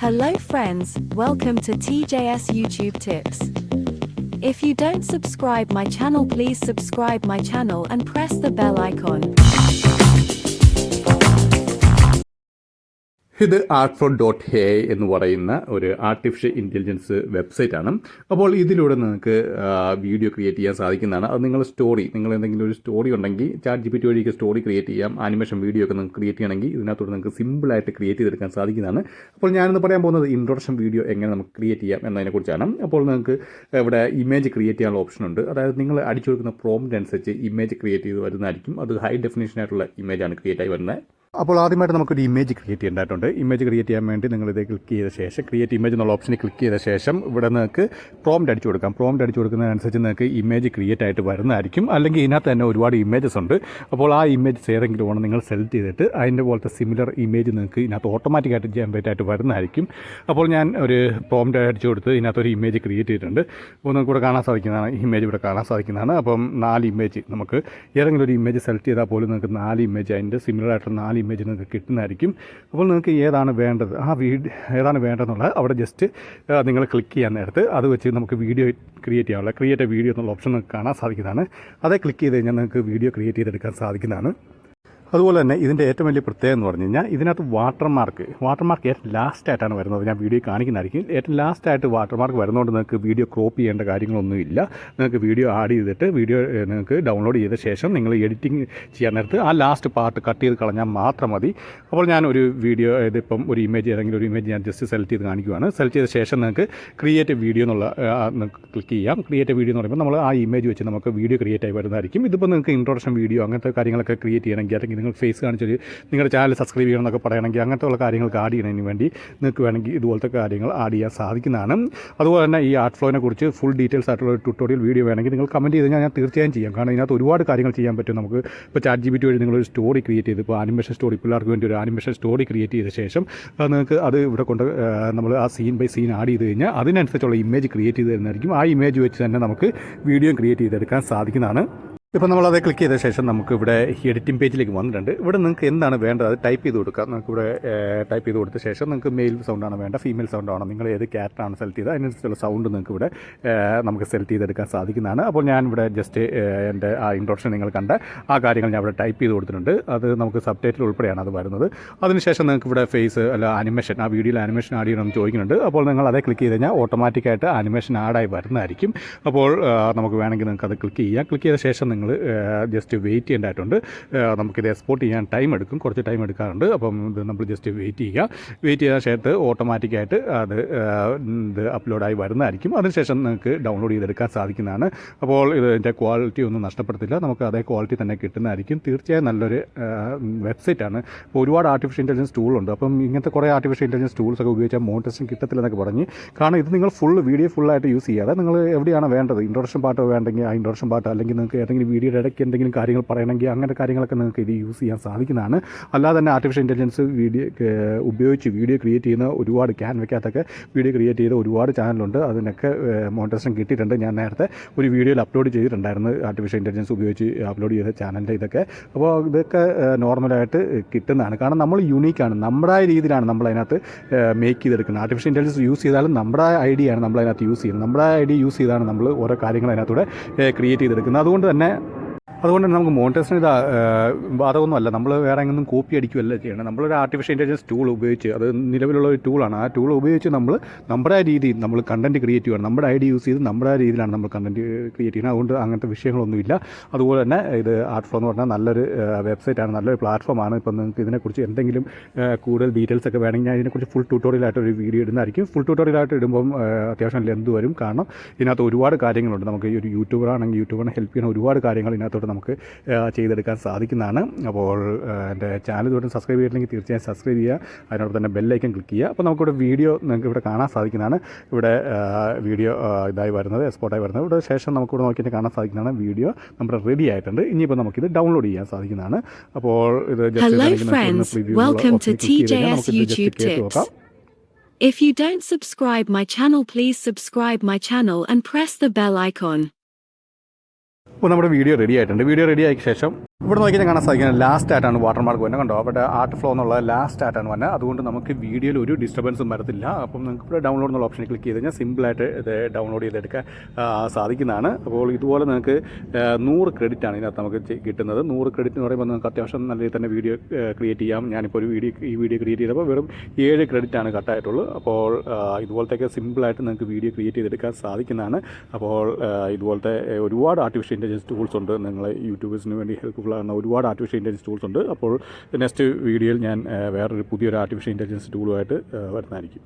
Hello friends, welcome to TJS YouTube Tips. If you don't subscribe my channel please subscribe my channel and press the bell icon. ഇത് art four dot A എന്ന് പറയുന്ന ഒരു artificial intelligence website ആണ്. അപ്പോൾ ഇതിലൂടെ നിങ്ങൾക്ക് video create ചെയ്യാൻ സാധിക്കുന്നതാണ്. അത് നിങ്ങൾ സ്റ്റോറി നിങ്ങൾ എന്തെങ്കിലും ഒരു സ്റ്റോറി ഉണ്ടെങ്കിൽ ചാറ്റ് ജി പി ടി വഴിക്ക് സ്റ്റോറി ക്രിയേറ്റ് ചെയ്യാം. ആനിമേഷൻ വീഡിയോ ഒക്കെ നിങ്ങൾക്ക് ക്രിയേറ്റ് ചെയ്യണമെങ്കിൽ ഇതിനകത്തോട് നിങ്ങൾക്ക് സിമ്പിളായിട്ട് ക്രിയേറ്റ് ചെയ്തെടുക്കാൻ സാധിക്കുന്നതാണ്. അപ്പോൾ ഞാനിന്ന് പറയാൻ പോകുന്നത് ഇൻട്രൊഡക്ഷൻ വീഡിയോ എങ്ങനെ നമുക്ക് ക്രിയേറ്റ് ചെയ്യാം എന്നതിനെക്കുറിച്ചാണ്. അപ്പോൾ നിങ്ങൾക്ക് ഇവിടെ ഇമേജ് ക്രിയേറ്റ് ചെയ്യാനുള്ള ഓപ്ഷൻ ഉണ്ട്. അതായത് നിങ്ങൾ അടിച്ചു കൊടുക്കുന്ന പ്രോംപ്റ്റ് അനുസരിച്ച് ഇമേജ് ക്രിയേറ്റ് ചെയ്ത് വരുന്നതായിരിക്കും. അത് ഹൈ ഡെഫിനേഷൻ ആയിട്ടുള്ള ഇമേജാണ് ക്രിയേറ്റ് ആയി വരുന്നത്. അപ്പോൾ ആദ്യമായിട്ട് നമുക്കൊരു ഇമേജ് ക്രിയേറ്റ് ചെയ്യേണ്ടതായിട്ടുണ്ട് ഇമേജ് ക്രിയേറ്റ് ചെയ്യാൻ വേണ്ടി നിങ്ങൾ ഇത് ക്ലിക്ക് ചെയ്ത ശേഷം ക്രിയേറ്റ് ഇമേജ് എന്നുള്ള ഓപ്ഷനിൽ ക്ലിക്ക് ചെയ്ത ശേഷം ഇവിടെ നിങ്ങൾക്ക് പ്രോംപ്റ്റ് അടിച്ചു കൊടുക്കാം. പ്രോംപ്റ്റ് അടിച്ചു കൊടുക്കുന്നതനുസരിച്ച് നിങ്ങൾക്ക് ഇമേജ് ക്രിയേറ്റ് ആയിട്ട് വരുന്നതായിരിക്കും. അല്ലെങ്കിൽ ഇതിനകത്ത് തന്നെ ഒരുപാട് ഇമേജസ് ഉണ്ട്. അപ്പോൾ ആ ഇമേജസ് ഏതെങ്കിലും ആണ് നിങ്ങൾ സെലക്ട് ചെയ്തിട്ട് അതിന്റെ പോലത്തെ സിമിലർ ഇമേജ് നിങ്ങൾക്ക് ഇതിനകത്ത് ഓട്ടോമാറ്റിക്കായിട്ട് ജനറേറ്റ് ആയിട്ട് വരുന്നതായിരിക്കും. അപ്പോൾ ഞാൻ ഒരു പ്രോംപ്റ്റ് അടിച്ചു കൊടുത്ത് ഇതിനകത്ത് ഒരു ഇമേജ് ക്രിയേറ്റ് ചെയ്തിട്ടുണ്ട്. അപ്പോൾ നിങ്ങൾക്ക് ഇവിടെ കാണാൻ സാധിക്കുന്നതാണ്. ഇമേജ് ഇവിടെ കാണാൻ സാധിക്കുന്നതാണ്. അപ്പം നാല് ഇമേജ് നമുക്ക് ഏതെങ്കിലും ഒരു ഇമേജ് സെലക്ട് ചെയ്താൽ പോലും നിങ്ങൾക്ക് നാല് ഇമേജ് അതിന്റെ സിമിലർ ആയിട്ടുള്ള നാല് ഇമേജ് നിങ്ങൾക്ക് കിട്ടുന്നതായിരിക്കും. അപ്പോൾ നിങ്ങൾക്ക് ഏതാണ് വേണ്ടത്? ആ വീഡിയോ ഏതാണ് വേണ്ടതെന്നുള്ളത് അവിടെ ജസ്റ്റ് നിങ്ങൾ ക്ലിക്ക് ചെയ്യാൻ നേരത്ത് അത് വെച്ച് നമുക്ക് വീഡിയോ ക്രിയേറ്റ് ചെയ്യാനുള്ള ക്രിയേറ്റ് വീഡിയോ എന്നുള്ള ഓപ്ഷൻ നിങ്ങൾക്ക് കാണാൻ സാധിക്കുന്നതാണ്. അതേ ക്ലിക്ക് ചെയ്ത് കഴിഞ്ഞാൽ നിങ്ങൾക്ക് വീഡിയോ ക്രിയേറ്റ് ചെയ്തെടുക്കാൻ സാധിക്കുന്നതാണ്. അതുപോലെ തന്നെ ഇതിന്റെ ഏറ്റവും വലിയ പ്രത്യേകത എന്ന് പറഞ്ഞു കഴിഞ്ഞാൽ ഇതിനകത്ത് വാട്ടർമാർക്ക് വാട്ടർമാർക്ക് ഏറ്റവും ലാസ്റ്റ് ആയിട്ടാണ് വരുന്നത്. ഞാൻ വീഡിയോ കാണിക്കുന്നതായിരിക്കും. ഏറ്റവും ലാസ്റ്റ് ആയിട്ട് വാട്ടർമാർക്ക് വരുന്നതുകൊണ്ട് നിങ്ങൾക്ക് വീഡിയോ ക്രോപ്പ് ചെയ്യേണ്ട കാര്യങ്ങളൊന്നുമില്ല. നിങ്ങൾക്ക് വീഡിയോ ആഡ് ചെയ്തിട്ട് വീഡിയോ നിങ്ങൾക്ക് ഡൗൺലോഡ് ചെയ്ത ശേഷം നിങ്ങൾ എഡിറ്റിംഗ് ചെയ്യാൻ നേരത്ത് ആ ലാസ്റ്റ് പാർട്ട് കട്ട് ചെയ്ത് കളഞ്ഞാൽ മാത്രം മതി. അപ്പോൾ ഞാൻ ഒരു വീഡിയോ ഇതിപ്പം ഒരു ഇമേജ് ഏതെങ്കിലും ഒരു ഇമേജ് ഞാൻ ജസ്റ്റ് സെലക്ട് ചെയ്ത് കാണിക്കുവാണ്. സെലക്ട് ചെയ്ത ശേഷം നിങ്ങൾക്ക് ക്രിയേറ്റ് വീഡിയോ എന്നുള്ള ക്ലിക്ക് ചെയ്യാം. ക്രിയേറ്റ് വീഡിയോ എന്ന് പറയുമ്പോൾ നമ്മൾ ആ ഇമേജ് വെച്ച് നമുക്ക് വീഡിയോ ക്രിയേറ്റ് ആയി വരുന്നതായിരിക്കും. ഇതിപ്പോൾ നിങ്ങൾക്ക് ഇൻട്രൊഡക്ഷൻ വീഡിയോ അങ്ങനത്തെ കാര്യങ്ങളൊക്കെ ക്രിയേറ്റ് ചെയ്യണമെങ്കിൽ അല്ലെങ്കിൽ നിങ്ങൾ ഫേസ് കാണിച്ചൊരു നിങ്ങളുടെ ചാനൽ സബ്സ്ക്രൈബ് ചെയ്യണം എന്നൊക്കെ പറയണമെങ്കിൽ അങ്ങനത്തെ ഉള്ള കാര്യങ്ങൾക്ക് ആഡ് ചെയ്യുന്നതിന് വേണ്ടി നിങ്ങൾക്ക് വേണമെങ്കിൽ ഇതുപോലത്തെ കാര്യങ്ങൾ ആഡ് ചെയ്യാൻ സാധിക്കുന്നതാണ്. അതുപോലെ തന്നെ ഈ ആർട്ട് ഫ്ലോനെ കുറിച്ച് ഫുൾ ഡീറ്റെയിൽസ് ആയിട്ടുള്ള ഒരു ട്യൂട്ടോറിയൽ വീഡിയോ വേണമെങ്കിൽ നിങ്ങൾ കമന്റ് ചെയ്ത് ഞാൻ തീർച്ചയായും ചെയ്യാം. കാരണം ഇതിനകത്ത് ഒരുപാട് കാര്യങ്ങൾ ചെയ്യാൻ പറ്റും നമുക്ക്. ഇപ്പോൾ ചാറ്റ് ജി ബി വഴി നിങ്ങളൊരു സ്റ്റോറി ക്രിയേറ്റ് ചെയ്ത് ഇപ്പോൾ ആനിമേഷൻ സ്റ്റോറി പിള്ളേർക്ക് വേണ്ടി ഒരു ആനിമേഷൻ സ്റ്റോറി ക്രിയേറ്റ് ചെയ്ത ശേഷം നിങ്ങൾക്ക് അത് ഇവിടെ കൊണ്ട് നമ്മൾ ആ സീൻ ബൈ സീൻ ആഡ് ചെയ്ത് കഴിഞ്ഞാൽ അതിനനുസരിച്ചുള്ള ഇമേജ് ക്രിയേറ്റ് ചെയ്ത് തരുന്നതായിരിക്കും. ആ ഇമേജ് വെച്ച് തന്നെ നമുക്ക് വീഡിയോ ക്രിയേറ്റ് ചെയ്തെടുക്കാൻ സാധിക്കുന്നതാണ്. ഇപ്പോൾ നമ്മളത് ക്ലിക്ക് ചെയ്ത ശേഷം നമുക്ക് ഇവിടെ എഡിറ്റിംഗ് പേജിലേക്ക് വന്നിട്ടുണ്ട്. ഇവിടെ നിങ്ങൾക്ക് എന്താണ് വേണ്ടത്? അത് ടൈപ്പ് ചെയ്ത് കൊടുക്കുക നമുക്ക് ഇവിടെ ടൈപ്പ് ചെയ്ത് കൊടുത്ത ശേഷം നിങ്ങൾക്ക് മെയിൽ സൗണ്ടാണ് വേണ്ട ഫീമെയിൽ സൗണ്ടാണ് നിങ്ങൾ ഏത് ക്യാരക്ടറാണ് സെലക്ട് ചെയ്തത്? അതിനനുസരിച്ചുള്ള സൗണ്ട് നിങ്ങൾക്ക് ഇവിടെ നമുക്ക് സെലക്ട് ചെയ്തെടുക്കാൻ സാധിക്കുന്നതാണ്. അപ്പോൾ ഞാൻ ഇവിടെ ജസ്റ്റ് എന്റെ ആ ഇൻട്രോഡക്ഷൻ നിങ്ങൾ കണ്ട ആ കാര്യങ്ങൾ ഞാൻ ഇവിടെ ടൈപ്പ് ചെയ്ത് കൊടുത്തിട്ടുണ്ട്. അത് നമുക്ക് സബ് ടൈറ്റിൽ ഉൾപ്പെടെയാണ് അത് വരുന്നത്. അതിനുശേഷം നിങ്ങൾക്ക് ഇവിടെ ഫേസ് അല്ല അനിമേഷൻ ആ വീഡിയോയിൽ അനിമേഷൻ ആഡ് ചെയ്യണമെന്ന് ചോദിക്കുന്നുണ്ട്. അപ്പോൾ നിങ്ങൾ അതേ ക്ലിക്ക് ചെയ്ത് കഴിഞ്ഞാൽ ഓട്ടോമാറ്റിക്കായിട്ട് ആനിമേഷൻ ആഡായി വരുന്നതായിരിക്കും. അപ്പോൾ നമുക്ക് വേണമെങ്കിൽ നിങ്ങൾക്ക് അത് ക്ലിക്ക് ചെയ്യാം. ക്ലിക്ക് ചെയ്ത ശേഷം നിങ്ങൾ ജസ്റ്റ് വെയിറ്റ് ചെയ്യേണ്ടതായിട്ടുണ്ട്. നമുക്കിത് എക്സ്പോർട്ട് ചെയ്യാൻ ടൈം എടുക്കും. കുറച്ച് ടൈം എടുക്കാറുണ്ട്. അപ്പം ഇത് നമ്മൾ ജസ്റ്റ് വെയിറ്റ് ചെയ്യുക. വെയിറ്റ് ചെയ്ത ശേഷത്ത് ഓട്ടോമാറ്റിക്കായിട്ട് അത് ഇത് അപ്ലോഡായി വരുന്നതായിരിക്കും. അതിനുശേഷം നിങ്ങൾക്ക് ഡൗൺലോഡ് ചെയ്തെടുക്കാൻ സാധിക്കുന്നതാണ്. അപ്പോൾ ഇതിന്റെ ക്വാളിറ്റി ഒന്നും നഷ്ടപ്പെടുത്തില്ല. നമുക്ക് അതേ ക്വാളിറ്റി തന്നെ കിട്ടുന്നതായിരിക്കും. തീർച്ചയായും നല്ലൊരു വെബ്സൈറ്റാണ് ഇപ്പോൾ ഒരുപാട് ആർട്ടിഫിഷ്യൽ ഇന്റലിജൻസ് ടൂളുണ്ട് അപ്പം ഇങ്ങനത്തെ കുറേ ആർട്ടിഫിഷ്യൽ ഇന്റലിജൻസ് ടൂൾസ് ഒക്കെ ഉപയോഗിച്ചാൽ മോണിറ്റേഷൻ കിട്ടത്തില്ലെന്നൊക്കെ പറഞ്ഞ്. കാരണം ഇത് നിങ്ങൾ ഫുൾ വീഡിയോ ഫുള്ളായിട്ട് യൂസ് ചെയ്യാതെ നിങ്ങൾ എവിടെയാണ് വേണ്ടത്? ഇൻട്രൊഡക്ഷൻ പാട്ടോ വേണ്ടെങ്കിൽ ആ ഇൻട്രൊഡക്ഷൻ പാട്ട് അല്ലെങ്കിൽ നിങ്ങൾക്ക് ഏതെങ്കിലും വീഡിയോയുടെ ഇടയ്ക്ക് എന്തെങ്കിലും കാര്യങ്ങൾ പറയണമെങ്കിൽ അങ്ങനത്തെ കാര്യങ്ങളൊക്കെ നിങ്ങൾക്ക് ഇത് യൂസ് ചെയ്യാൻ സാധിക്കുന്നതാണ്. അല്ലാതെ തന്നെ ആർട്ടിഫിഷ്യൽ ഇന്റലിജൻസ് വീഡിയോ ഉപയോഗിച്ച് വീഡിയോ ക്രിയേറ്റ് ചെയ്യുന്ന ഒരുപാട് ക്യാൻവയ്ക്കകത്തൊക്കെ വീഡിയോ ക്രിയേറ്റ് ചെയ്ത ഒരുപാട് ചാനലുണ്ട് അതിനൊക്കെ മോണിറ്റേഷൻ കിട്ടിയിട്ടുണ്ട്. ഞാൻ നേരത്തെ ഒരു വീഡിയോയിൽ അപ്ലോഡ് ചെയ്തിട്ടുണ്ടായിരുന്നു. ആർട്ടിഫിഷ്യൽ ഇന്റലിജൻസ് ഉപയോഗിച്ച് അപ്ലോഡ് ചെയ്ത ചാനലിന്റെ ഇതൊക്കെ. അപ്പോൾ ഇതൊക്കെ നോർമലായിട്ട് കിട്ടുന്നതാണ്. കാരണം നമ്മൾ യുണീക്കാണ് നമ്മുടെ രീതിയിലാണ് നമ്മൾ അതിനകത്ത് മേക്ക് ചെയ്തെടുക്കുന്നത്. ആർട്ടിഫിഷ്യൽ ഇന്റലിജൻസ് യൂസ് ചെയ്താലും നമ്മുടെ ഐഡിയ ആണ് നമ്മൾ അതിനകത്ത് യൂസ് ചെയ്യുന്നത്. നമ്മുടെ ഐഡിയ യൂസ് ചെയ്താണ് നമ്മൾ ഓരോ കാര്യങ്ങൾ അതിനകത്തൂടെ ക്രിയേറ്റ് ചെയ്തെടുക്കുന്നത്. അതുകൊണ്ട് തന്നെ അതുകൊണ്ട് തന്നെ നമുക്ക് മോണിറ്റേഷൻ ഇത് ബാധകമൊന്നുമല്ല. നമ്മൾ വേറെ എങ്ങും കോപ്പി അടിക്കുകയല്ല ചെയ്യണം നമ്മളൊരു ആർട്ടിഫിഷ്യൽ ഇന്റലിജൻസ് ടൂൾ ഉപയോഗിച്ച് അത് നിലവിലുള്ള ഒരു ടൂളാണ് ആ ടൂൾ ഉപയോഗിച്ച് നമ്മൾ നമ്മുടെ രീതിയിൽ നമ്മൾ കണ്ടന്റ് ക്രിയേറ്റ് ചെയ്യണം നമ്മുടെ ഐഡിയ യൂസ് ചെയ്ത് നമ്മുടെ രീതിയിലാണ് നമ്മൾ കണ്ടന്റ് ക്രിയേറ്റ് ചെയ്യുന്നത്. അതുകൊണ്ട് അങ്ങനത്തെ വിഷയങ്ങളൊന്നുമില്ല. അതുപോലെ തന്നെ ഇത് ആർട്ട് ഫ്ലോ എന്ന് പറഞ്ഞാൽ നല്ലൊരു വെബ്സൈറ്റാണ് നല്ലൊരു പ്ലാറ്റ്ഫോമാണ് ഇപ്പം നിങ്ങൾക്ക് ഇതിനെക്കുറിച്ച് എന്തെങ്കിലും കൂടുതൽ ഡീറ്റെയിൽസ് ഒക്കെ വേണമെങ്കിൽ ഞാൻ ഇതിനെക്കുറിച്ച് ഫുൾ ട്യൂട്ടോറിയൽ ആയിട്ട് ഒരു വീഡിയോ ഇടുന്നതായിരിക്കും. ഫുൾ ട്യൂട്ടോറിയലായിട്ട് ഇടുമ്പം ആ, അത്യാവശ്യം ലെന്ത് വരും. കാരണം ഇതിനകത്ത് ഒരുപാട് കാര്യങ്ങളുണ്ട്. നമുക്ക് ഈ ഒരു യൂട്യൂബറാണെങ്കിൽ യൂട്യൂബറിനെ ഹെൽപ്പ് ചെയ്യുന്ന ഒരുപാട് കാര്യങ്ങൾ ഇതിനകത്തോട്ട് നമുക്ക് ചെയ്തെടുക്കാൻ സാധിക്കുന്നതാണ്. അപ്പോൾ എന്റെ ചാനൽ ഇതുവരെ സബ്സ്ക്രൈബ് ചെയ്തിട്ടുണ്ടെങ്കിൽ തീർച്ചയായും സബ്സ്ക്രൈബ് ചെയ്യുക. അതിനോടൊപ്പം തന്നെ ബെല്ലൈക്കൻ ക്ലിക്ക് ചെയ്യുക. അപ്പോൾ നമുക്കിവിടെ വീഡിയോ നിങ്ങൾക്ക് ഇവിടെ കാണാൻ സാധിക്കുന്നതാണ്. ഇവിടെ വീഡിയോ ഇതായി വരുന്നത് എക്സ്പോർട്ടായി വരുന്നത്. ഇവിടെ ശേഷം നമുക്കിവിടെ നോക്കിയിട്ട് കാണാൻ സാധിക്കുന്നതാണ് വീഡിയോ നമ്മുടെ റെഡി ആയിട്ടുണ്ട്. ഇനിയിപ്പോൾ നമുക്കിത് ഡൗൺലോഡ് ചെയ്യാൻ സാധിക്കുന്നതാണ്. അപ്പോൾ ഇത് ജസ്റ്റ്. നോക്കാം. If you don't subscribe my channel please subscribe my channel and press the bell icon. അപ്പോൾ നമ്മുടെ വീഡിയോ റെഡി ആയിട്ടുണ്ട്. വീഡിയോ റെഡി ആയ ശേഷം ഇവിടെ ഞാൻ കാണാൻ സാധിക്കുന്നത് ലാസ്റ്റ് ആയിട്ടാണ് വാട്ടർ മാർക്ക് വന്നത് കണ്ടോ? അവിടെ ആർട്ട് ഫ്ലോ എന്നുള്ള ലാസ്റ്റ് ആയിട്ടാണ് വന്നത് അതുകൊണ്ട് നമുക്ക് വീഡിയോയിൽ ഒരു ഡിസ്റ്റർബൻസും വരത്തില്ല. അപ്പം നിങ്ങൾക്ക് ഇവിടെ ഡൗൺലോഡ് എന്നുള്ള ഓപ്ഷനിൽ ക്ലിക്ക് ചെയ്ത് കഴിഞ്ഞാൽ സിമ്പിളായിട്ട് ഇത് ഡൗൺലോഡ് ചെയ്തെടുക്കാൻ സാധിക്കുന്നതാണ്. അപ്പോൾ ഇതുപോലെ നിങ്ങൾക്ക് നൂറ് ക്രെഡിറ്റ് ആണ് ഇതിനകത്ത് നമുക്ക് കിട്ടുന്നത്. നൂറ് ക്രെഡിറ്റ് എന്ന് പറയുമ്പോൾ നിങ്ങൾക്ക് അത്യാവശ്യം നല്ല രീതിയിൽ തന്നെ വീഡിയോ ക്രിയേറ്റ് ചെയ്യാം. ഞാനിപ്പോൾ ഒരു വീഡിയോ ഈ വീഡിയോ ക്രിയേറ്റ് ചെയ്തപ്പോൾ വെറും ഏഴ് ക്രെഡിറ്റ് ആണ് കട്ടായിട്ടുള്ളൂ അപ്പോൾ ഇതുപോലത്തെയൊക്കെ സിമ്പിളായിട്ട് നിങ്ങൾക്ക് വീഡിയോ ക്രിയേറ്റ് ചെയ്തെടുക്കാൻ സാധിക്കുന്നതാണ്. അപ്പോൾ ഇതുപോലത്തെ ഒരുപാട് ആർട്ടിഫിഷ്യൽ ഇന്റലിജൻസ് ടൂൾസ് ഉണ്ട്. നിങ്ങൾ യൂട്യൂബേഴ്സിന് വേണ്ടി ഹെൽപ്ഫുൾ ആകുന്ന ഒരുപാട് ആർട്ടിഫിഷ്യൽ ഇന്റലിജൻസ് ടൂൾസ് ഉണ്ട്. അപ്പോൾ നെക്സ്റ്റ് വീഡിയോയിൽ ഞാൻ വേറൊരു പുതിയൊരു ആർട്ടിഫിഷ്യൽ ഇന്റലിജൻസ് ടൂളുമായിട്ട് വരുന്നതായിരിക്കും.